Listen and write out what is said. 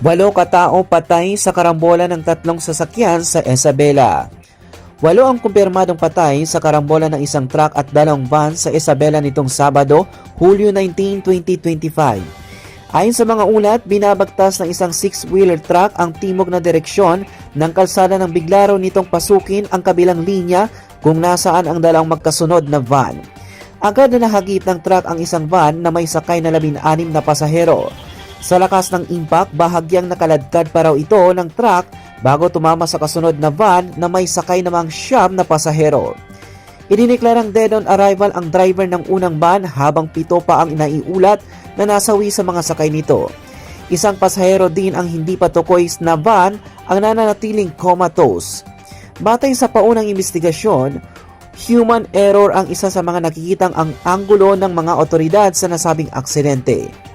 Walo katao patay sa karambola ng tatlong sasakyan sa Isabela. Walo ang kumpirmadong patay sa karambola ng isang truck at dalawang van sa Isabela nitong Sabado, Hulyo 19, 2025. Ayon sa mga ulat, binabagtas ng isang six-wheeler truck ang timog na direksyon ng kalsada ng biglaro nitong pasukin ang kabilang linya kung nasaan ang dalawang magkasunod na van. Agad na nahagip ng truck ang isang van na may sakay na labing-anim na pasahero. Sa lakas ng impact, bahagyang nakaladkad pa raw ito ng truck bago tumama sa kasunod na van na may sakay namang siyam na pasahero. Idiniklarang dead on arrival ang driver ng unang van habang pito pa ang naiulat na nasawi sa mga sakay nito. Isang pasahero din ang hindi pa tukoy na van ang nananatiling comatose. Batay sa paunang investigasyon, human error ang isa sa mga nakikitang ang anggulo ng mga otoridad sa nasabing aksidente.